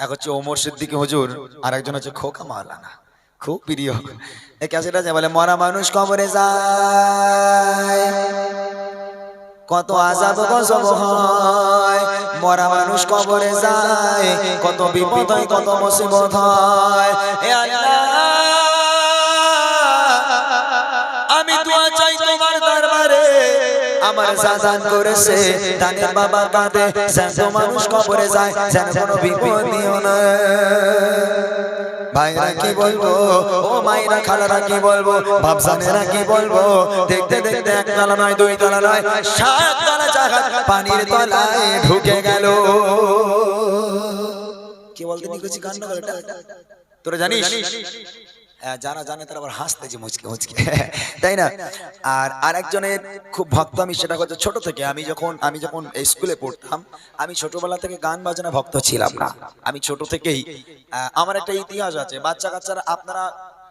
এক হচ্ছে ওমর সিদ্দিকি হুজুর আর একজন হচ্ছে খোকা মাওলানা। খুব প্রিয়। এই ক্যাসেট আছে? বলে, মরা মানুষ কবরে যায়। কত আজাব গজব হয়। মরা মানুষ কবরে যায়। কত বিপদ হয়, কত মুসিবত হয়। এ আমার সাজান করেছে তাদের বাবা কাঁদে, যেন মানুষ কবরে যায়, যেন কোনো বিপদ ভাইরা কি বলব? ও মাইরা খালারা কি বলব? বাপসানেরা কি বলব? দেখতে দেখতে এক তলা নয়, দুই তলা নয়, সাত তলা জায়গা পানির তলায় ঢুকে গেল। কি বলতে নিকেছি কান্না তোরা জানিস? যারা জানে তারা আবার হাসতে যে মুচকে মুচকে। তাই না? আর আর একজনের খুব ভক্ত আমি, সেটা হচ্ছে ছোট থেকে আমি যখন আমি যখন স্কুলে পড়তাম, আমি ছোটবেলা থেকে গান বাজনা ভক্ত ছিলাম না। আমি ছোট থেকেই আমার একটা ইতিহাস আছে। বাচ্চা কাচ্চারা আপনারা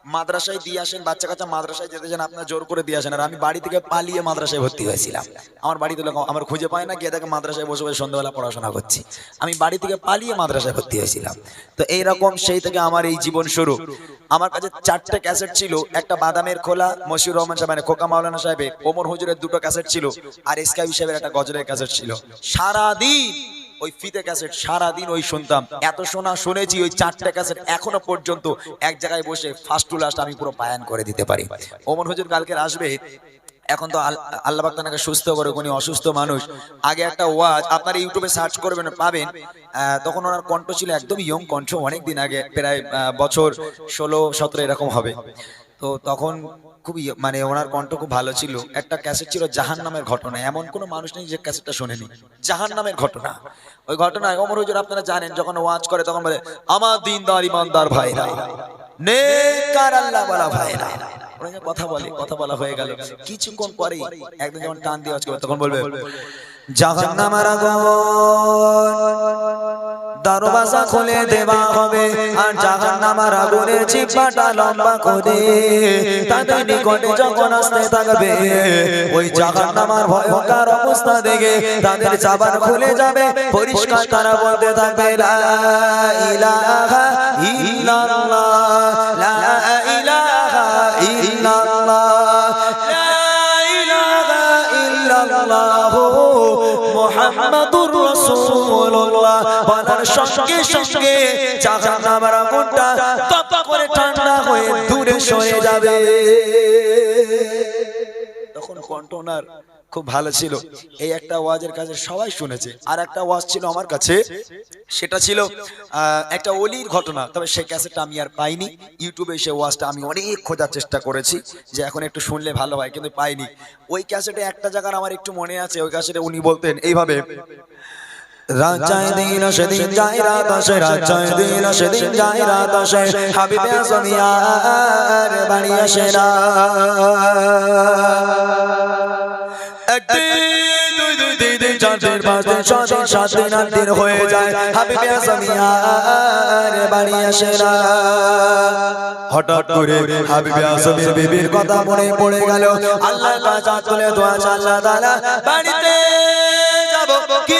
মাদ্রাসায় দিয়ে আসেন বাচ্চা কাচ্চা মাদ্রাসায় যেতে চান, আপনারা জোর করে দিয়ে আসেন। আর আমি বাড়ি থেকে পালিয়ে মাদ্রাসায় ভর্তি হয়েছিলাম। আমার বাড়িতে লোক আমার খুঁজে পায় না, গিয়ে দেখে মাদ্রাসায় বসে বসে সন্ধ্যাবেলা পড়াশোনা করছি। আমি বাড়ি থেকে পালিয়ে মাদ্রাসায় ভর্তি হয়েছিলাম। তো এইরকম সেই থেকে আমার এই জীবন শুরু। আমার কাছে চারটে ক্যাসেট ছিল, একটা বাদামের খোলা, মশিউর রহমান সাহেব মানে খোকা মাওলানা সাহেবের, ওমর হুজুরের দুটো ক্যাসেট ছিল, আর এসকাই সাহেবের একটা গজরের ক্যাসেট ছিল। সারাদিন ওই ফিতে ক্যাসেট সারাদিন ওই শুনতাম। এত শোনা শুনেছি ওই চারটে ক্যাসেট এখনও পর্যন্ত এক জায়গায় বসে ফার্স্ট টু লাস্ট আমি পুরো বায়ান করে দিতে পারি। ওমর হুজুর কালকে আসবে, এখন তো আল- আল্লাহ তাকে সুস্থ করে উনি অসুস্থ মানুষ। আগে একটা ওয়াজ, আপনার ইউটিউবে সার্চ করবেন, পাবেন। তখন ওনার কণ্ঠ ছিল একদম ইয়ং কণ্ঠ অনেক দিন আগে, প্রায় বছর ষোলো, সতেরো এরকম হবে। তো তখন খুবই মানে ওনার কণ্ঠ খুব ভালো ছিল। একটা ক্যাসেট ছিল জাহান নামের ঘটনা। এমন কোনো মানুষ নেই যে ক্যাসেটটা শোনেনি। জাহান নামের ঘটনা। ওই ঘটনায় অমর হুজুর আপনারা জানেন, যখন ওয়াজ করে, তখন বলে, আমার দিনদার, ইমানদার ভাইরা নেকার ওরা কথা বলে, কথা বলা হয়ে গেল। কিছুক্ষণ পরেই একদম যখন টান দিয়ে তখন বলবে জাহান নামার দরওয়াজা খুলে দেওয়া হবে আর জাহান নামার আগুনের চিপাটা লম্বা করে তাদের নিকটে যখন আসতে থাকবে, ওই জাহান নামার ভয়ঙ্কর অবস্থা দেখে তাদের জাবান খুলে যাবে। পরিষ্কার তারা বলতে থাকবে, লা রাসূলুল্লাহ সঙ্গে সঙ্গে জাহান্নামের আগুনটা তপ করে ঠান্ডা হয়ে দূরে সরে যাবে। তখন কণ্ঠনার খুব ভালো ছিল। এই একটা ওয়াজের কাছে সবাই শুনেছে। আর একটা ওয়াজ ছিল আমার কাছে, সেটা ছিল একটা অলির ঘটনা। তবে সেই ক্যাসেটটা আমি আর পাইনি। ইউটিউবে সেই ওয়াজটা আমি অনেক খোঁজার চেষ্টা করেছি যে এখন একটু শুনলে ভালো হয়, কিন্তু পাইনি। ওই ক্যাসেটে একটা জায়গার আমার একটু মনে আছে, ওই ক্যাসেটে উনি বলতেন, এইভাবে রাজায় দিন সেদিন যায় রাত আসে রাজায় দিন সেদিন যায় রাত আসে হাবিবে আসমিয়ার বাড়ি আসে না একদিন দুই দুই তিন দিন চার দিন পাঁচ দিন ছ দিন সাত দিন আট দিন হয়ে যায়। হাবিবে আসমিয়ার বাড়ি আসে না। হঠাৎ করে হাবিবে আসমির বিবির কথা মনে পড়ে গেল। আল্লাহ তুলে দোয়া আল্লাহ তাআলা বাড়িতে যাব। কি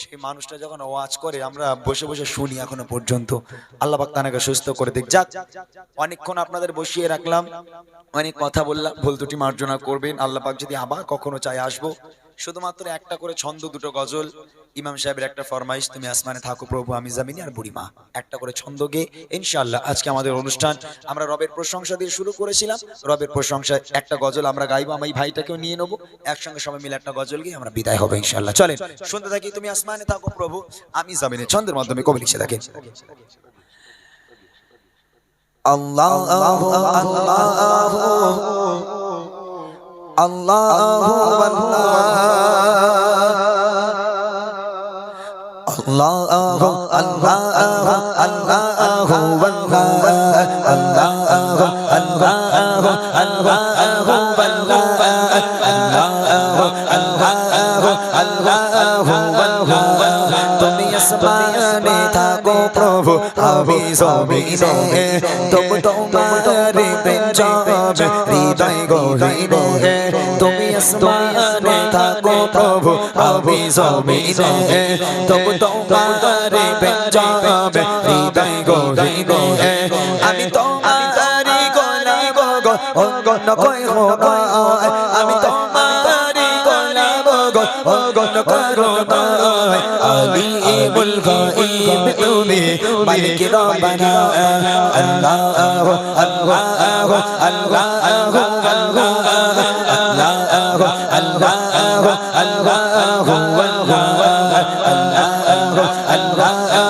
সেই মানুষটা যখন ওয়াজ করে, আমরা বসে বসে শুনি এখনও পর্যন্ত। আল্লাহ পাক তানাকে সুস্থ করে দিক। যাক, অনেকক্ষণ আপনাদের বসিয়ে রাখলাম। অনেক কথা বললাম ভুল দুটি মার্জনা করবেন। আল্লাহ পাক যদি আবার কখনো চাই আসব। শুধুমাত্র একটা করে ছন্দ, দুটো গজল, ইমাম সাহেবের একটা ফরমাইশ, তুমি আসমানে থাকো প্রভু, আমি জামিনি আর বুড়িমা। একটা করে ছন্দ গে ইনশাআল্লাহ আজকে আমাদের অনুষ্ঠান, আমরা রবের প্রশংসা দিয়ে শুরু করেছিলাম। রবের প্রশংসা একটা গজল আমরা গাইবো, আমি ভাইটাকেও নিয়ে নেব। একসঙ্গে সবাই মিলে একটা গজল গিয়ে আমরা বিদায় হব ইনশাআল্লাহ। চলেন, শুনতে থাকি, তুমি আসমানে থাকো প্রভু, আমি জামিনে। ছন্দের মাধ্যমে কবি লিখে থাকেন আল্লাহ আল্লাহ আল্লাহ আল্লাহ আল্লাহ আল্লাহ আসমানে থাকো প্রভু আমি জমিনে তবু তোমার প্রেম সব হৃদয় গহিব হে। তুমি আসমানে থাকো প্রভু, আমি জমিনে হে। তবু তোমার বেঞ্জাবে হৃদয় গহিব হে। আমি তোমার গলাই গো অঙ্গন কই হোক عليم الغائب تمہیں ملک ربنا اللہ اللہ اللہ Allah, Allah, Allah, Allah,